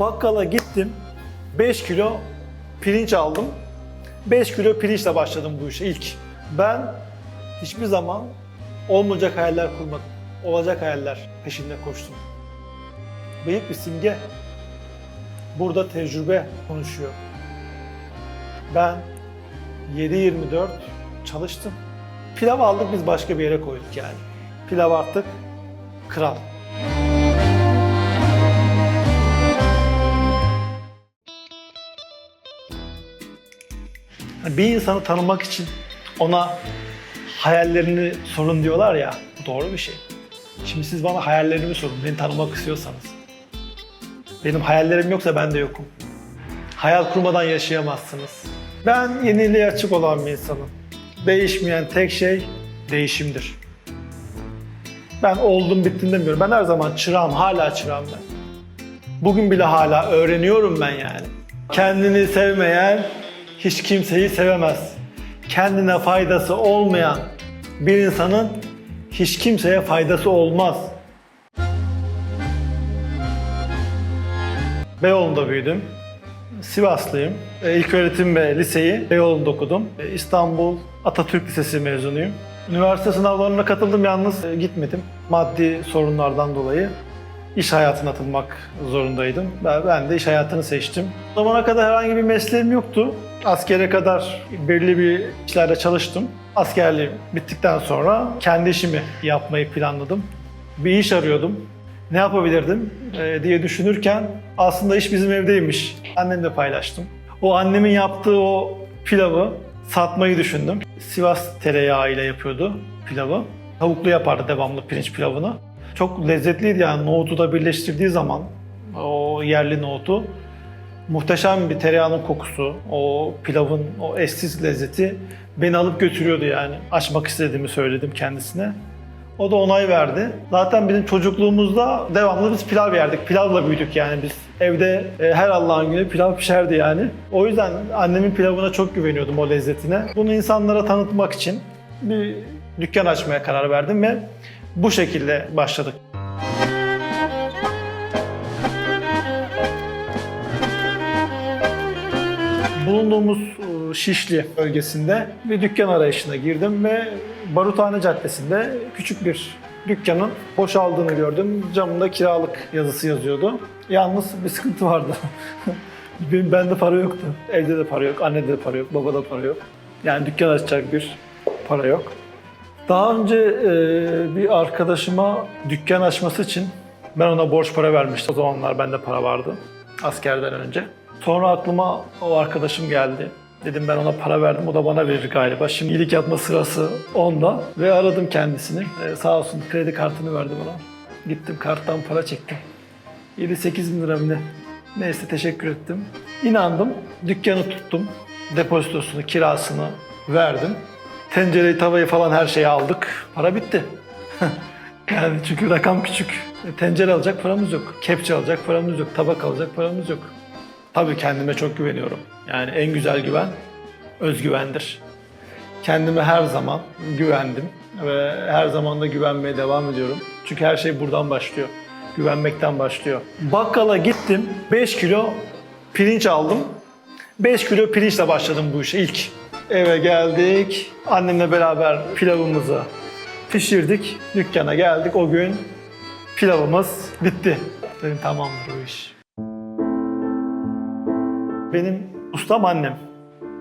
Bakkala gittim. 5 kilo pirinç aldım. 5 kilo pirinçle başladım bu işe ilk. Ben hiçbir zaman olmayacak hayaller kurmadım. Olacak hayaller peşinde koştum. Büyük bir simge. Burada tecrübe konuşuyor. Ben 7-24 çalıştım. Pilav aldık biz başka bir yere koyduk yani. Pilav artık kral. Bir insanı tanımak için ona hayallerini sorun diyorlar ya, bu doğru bir şey. Şimdi siz bana hayallerimi sorun, beni tanımak istiyorsanız. Benim hayallerim yoksa ben de yokum. Hayal kurmadan yaşayamazsınız. Ben yeniliğe açık olan bir insanım. Değişmeyen tek şey değişimdir. Ben oldum bittim demiyorum. Ben her zaman çırağım, hala çırağım ben. Bugün bile hala öğreniyorum ben yani. Kendini sevmeyen hiç kimseyi sevemez. Kendine faydası olmayan bir insanın hiç kimseye faydası olmaz. Beyoğlu'nda büyüdüm. Sivaslıyım. E, İlk öğretim ve liseyi Beyoğlu'nda okudum. E, İstanbul Atatürk Lisesi mezunuyum. Üniversite sınavlarına katıldım yalnız e, gitmedim. Maddi sorunlardan dolayı iş hayatına atılmak zorundaydım. Ben, ben de iş hayatını seçtim. O zamana kadar herhangi bir mesleğim yoktu. Askere kadar belli bir işlerde çalıştım. Askerliğim bittikten sonra kendi işimi yapmayı planladım. Bir iş arıyordum. Ne yapabilirdim e, diye düşünürken aslında iş bizim evdeymiş. Annemle paylaştım. O annemin yaptığı o pilavı satmayı düşündüm. Sivas tereyağı ile yapıyordu pilavı. Tavuklu yapardı devamlı pirinç pilavını. Çok lezzetliydi yani nohutu da birleştirdiği zaman o yerli nohutu muhteşem bir tereyağının kokusu, o pilavın o eşsiz lezzeti beni alıp götürüyordu yani. Açmak istediğimi söyledim kendisine. O da onay verdi. Zaten bizim çocukluğumuzda devamlı biz pilav yerdik. Pilavla büyüdük yani biz. Evde e, her Allah'ın günü pilav pişerdi yani. O yüzden annemin pilavına çok güveniyordum o lezzetine. Bunu insanlara tanıtmak için bir dükkan açmaya karar verdim ve bu şekilde başladık. Bulunduğumuz e, Şişli bölgesinde bir dükkan arayışına girdim ve Baruthane Caddesi'nde küçük bir dükkanın boşaldığını gördüm. Camında kiralık yazısı yazıyordu. Yalnız bir sıkıntı vardı. Benim bende para yoktu. Evde de para yok, annede de para yok, babada para yok. Yani dükkan açacak bir para yok. Daha önce e, bir arkadaşıma dükkan açması için ben ona borç para vermiştim. O zamanlar bende para vardı askerden önce. Sonra aklıma o arkadaşım geldi. Dedim ben ona para verdim, o da bana verir galiba. Şimdi iyilik yapma sırası onda. Ve aradım kendisini. E, sağ olsun kredi kartını verdi bana. Gittim karttan para çektim. 7-8 bin lira ne? Neyse teşekkür ettim. İnandım, dükkanı tuttum. Depozitosunu, kirasını verdim. Tencereyi, tavayı falan her şeyi aldık. Para bitti. yani çünkü rakam küçük. E, Tencere alacak paramız yok. Kepçe alacak paramız yok. Tabak alacak paramız yok. Tabii kendime çok güveniyorum. Yani en güzel güven özgüvendir. Kendime her zaman güvendim ve her zaman da güvenmeye devam ediyorum. Çünkü her şey buradan başlıyor. Güvenmekten başlıyor. Bakkala gittim, 5 kilo pirinç aldım. 5 kilo pirinçle başladım bu işe ilk. Eve geldik, annemle beraber pilavımızı pişirdik. Dükkana geldik, o gün pilavımız bitti. Dedim tamamdır bu iş. Benim ustam annem.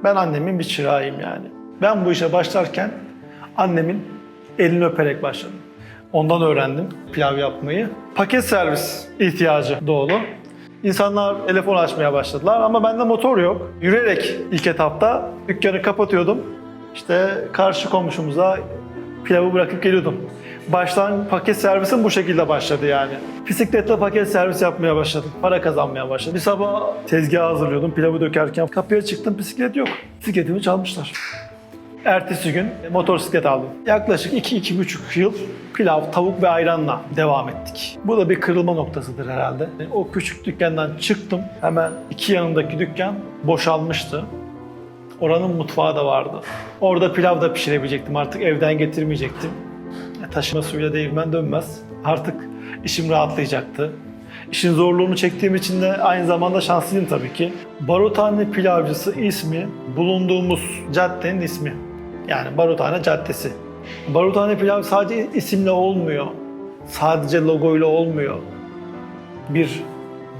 Ben annemin bir çırağıyım yani. Ben bu işe başlarken annemin elini öperek başladım. Ondan öğrendim pilav yapmayı. Paket servis ihtiyacı doğdu. İnsanlar telefon açmaya başladılar ama bende motor yok. Yürüyerek ilk etapta dükkanı kapatıyordum. İşte karşı komşumuza pilavı bırakıp geliyordum. Baştan paket servisim bu şekilde başladı yani. Bisikletle paket servis yapmaya başladım. Para kazanmaya başladım. Bir sabah tezgah hazırlıyordum. Pilavı dökerken kapıya çıktım bisiklet yok. Bisikletimi çalmışlar. Ertesi gün motosiklet aldım. Yaklaşık 2-2,5 yıl pilav, tavuk ve ayranla devam ettik. Bu da bir kırılma noktasıdır herhalde. O küçük dükkandan çıktım. Hemen iki yanındaki dükkan boşalmıştı. Oranın mutfağı da vardı. Orada pilav da pişirebilecektim. Artık evden getirmeyecektim. Taşıma suyla değirmen dönmez. Artık işim rahatlayacaktı. İşin zorluğunu çektiğim için de aynı zamanda şanslıyım tabii ki. Baruthane Pilavcısı ismi bulunduğumuz caddenin ismi. Yani Baruthane Caddesi. Baruthane Pilav sadece isimle olmuyor. Sadece logoyla olmuyor. Bir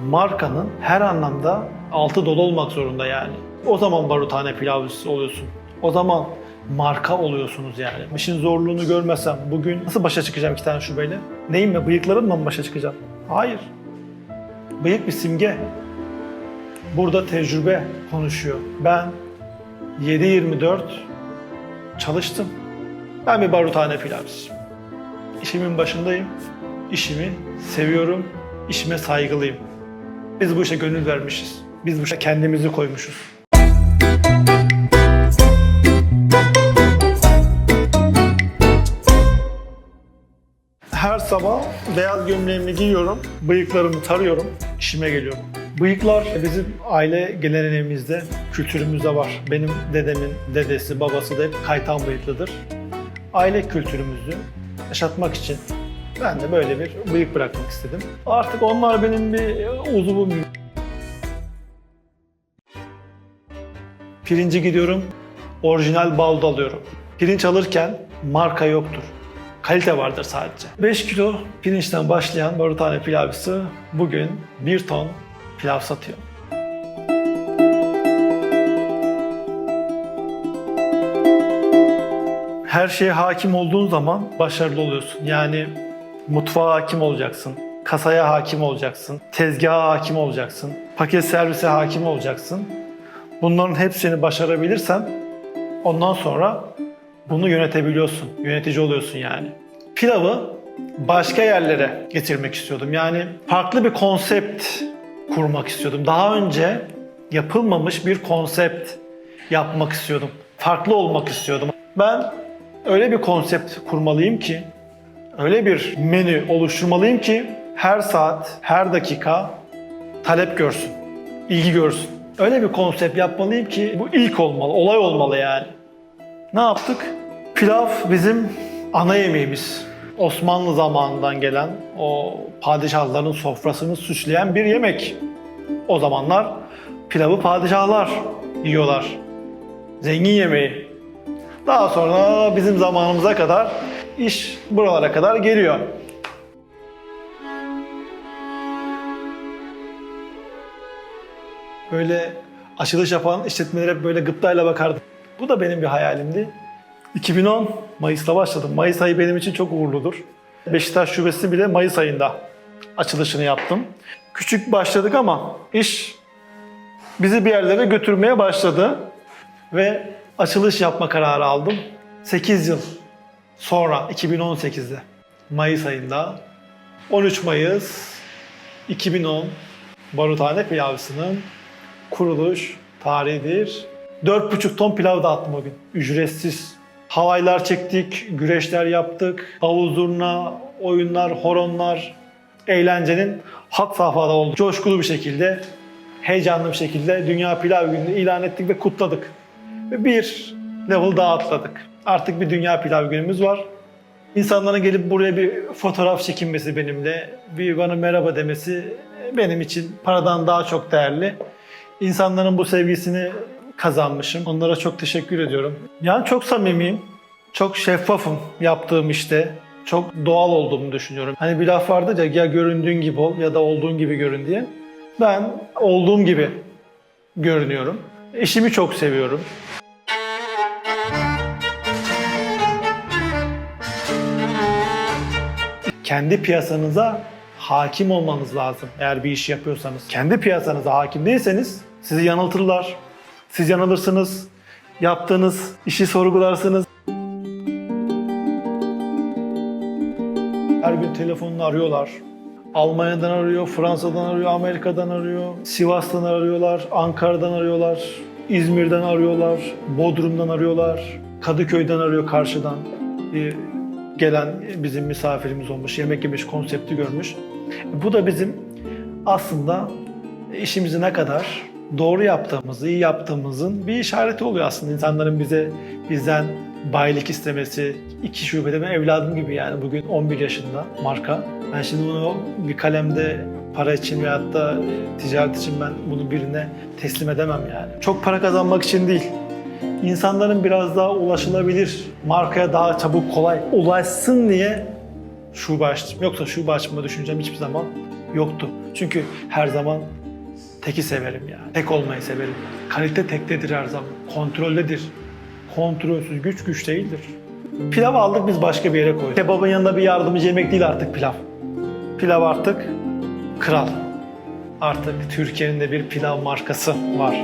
markanın her anlamda altı dolu olmak zorunda yani. O zaman Baruthane Pilavcısı oluyorsun. O zaman marka oluyorsunuz yani. İşin zorluğunu görmesem bugün nasıl başa çıkacağım iki tane şubeyle? Neyim mi? Bıyıklarımla mı başa çıkacağım? Hayır. Bıyık bir simge. Burada tecrübe konuşuyor. Ben 7-24 çalıştım. Ben bir baruthane pilavcısıyım. İşimin başındayım. İşimi seviyorum. İşime saygılıyım. Biz bu işe gönül vermişiz. Biz bu işe kendimizi koymuşuz. Sabah beyaz gömleğimi giyiyorum, bıyıklarımı tarıyorum, işime geliyorum. Bıyıklar bizim aile geleneğimizde, kültürümüzde var. Benim dedemin dedesi, babası da hep kaytan bıyıklıdır. Aile kültürümüzü yaşatmak için ben de böyle bir bıyık bırakmak istedim. Artık onlar benim bir uzuvum. Pirinci gidiyorum, orijinal baldo alıyorum. Pirinç alırken marka yoktur. Kalite vardır sadece. 5 kilo pirinçten başlayan Baruthane pilavcısı bugün 1 ton pilav satıyor. Her şeye hakim olduğun zaman başarılı oluyorsun. Yani mutfağa hakim olacaksın, kasaya hakim olacaksın, tezgaha hakim olacaksın, paket servise hakim olacaksın. Bunların hepsini başarabilirsen ondan sonra bunu yönetebiliyorsun. Yönetici oluyorsun yani. Pilavı başka yerlere getirmek istiyordum. Yani farklı bir konsept kurmak istiyordum. Daha önce yapılmamış bir konsept yapmak istiyordum. Farklı olmak istiyordum. Ben öyle bir konsept kurmalıyım ki, öyle bir menü oluşturmalıyım ki her saat, her dakika talep görsün, ilgi görsün. Öyle bir konsept yapmalıyım ki bu ilk olmalı, olay olmalı yani. Ne yaptık? Pilav bizim ana yemeğimiz. Osmanlı zamanından gelen o padişahların sofrasını süsleyen bir yemek. O zamanlar pilavı padişahlar yiyorlar. Zengin yemeği. Daha sonra bizim zamanımıza kadar iş buralara kadar geliyor. Böyle açılış yapan işletmelere böyle gıptayla bakardım. Bu da benim bir hayalimdi. 2010 Mayıs'ta başladım. Mayıs ayı benim için çok uğurludur. Beşiktaş şubesi bile Mayıs ayında açılışını yaptım. Küçük başladık ama iş bizi bir yerlere götürmeye başladı ve açılış yapma kararı aldım. 8 yıl sonra 2018'de Mayıs ayında 13 Mayıs 2010 Baruthane Pilavcısı'nın kuruluş tarihidir. 4,5 ton pilav dağıttım o gün. Ücretsiz. Havaylar çektik, güreşler yaptık, havuz zurna, oyunlar, horonlar, eğlencenin hat safhada oldu. Coşkulu bir şekilde, heyecanlı bir şekilde Dünya Pilav Günü'nü ilan ettik ve kutladık. Ve bir level daha atladık. Artık bir Dünya Pilav Günümüz var. İnsanların gelip buraya bir fotoğraf çekinmesi benimle, bir bana merhaba demesi benim için paradan daha çok değerli. İnsanların bu sevgisini kazanmışım. Onlara çok teşekkür ediyorum. Yani çok samimiyim, çok şeffafım yaptığım işte. Çok doğal olduğumu düşünüyorum. Hani bir laf vardır ya ya göründüğün gibi ol ya da olduğun gibi görün diye. Ben olduğum gibi görünüyorum. İşimi çok seviyorum. kendi piyasanıza hakim olmanız lazım eğer bir iş yapıyorsanız. Kendi piyasanıza hakim değilseniz sizi yanıltırlar. Siz yanılırsınız. Yaptığınız işi sorgularsınız. Her gün telefonla arıyorlar. Almanya'dan arıyor, Fransa'dan arıyor, Amerika'dan arıyor, Sivas'tan arıyorlar, Ankara'dan arıyorlar, İzmir'den arıyorlar, Bodrum'dan arıyorlar, Kadıköy'den arıyor karşıdan. Bir gelen bizim misafirimiz olmuş, yemek yemiş konsepti görmüş. Bu da bizim aslında işimizi ne kadar doğru yaptığımızı, iyi yaptığımızın bir işareti oluyor aslında. İnsanların bize bizden bayilik istemesi, iki şubede ben evladım gibi yani bugün 11 yaşında marka. Ben şimdi bunu bir kalemde para için veyahut da ticaret için ben bunu birine teslim edemem yani. Çok para kazanmak için değil. İnsanların biraz daha ulaşılabilir, markaya daha çabuk kolay ulaşsın diye şube açtım. Yoksa şube açma düşüncem hiçbir zaman yoktu. Çünkü her zaman teki severim yani. Tek olmayı severim. Kalite tektedir her zaman. Kontroldedir. Kontrolsüz güç güç değildir. Pilav aldık biz başka bir yere koyduk. Kebabın yanında bir yardımcı yemek değil artık pilav. Pilav artık kral. Artık Türkiye'nin de bir pilav markası var.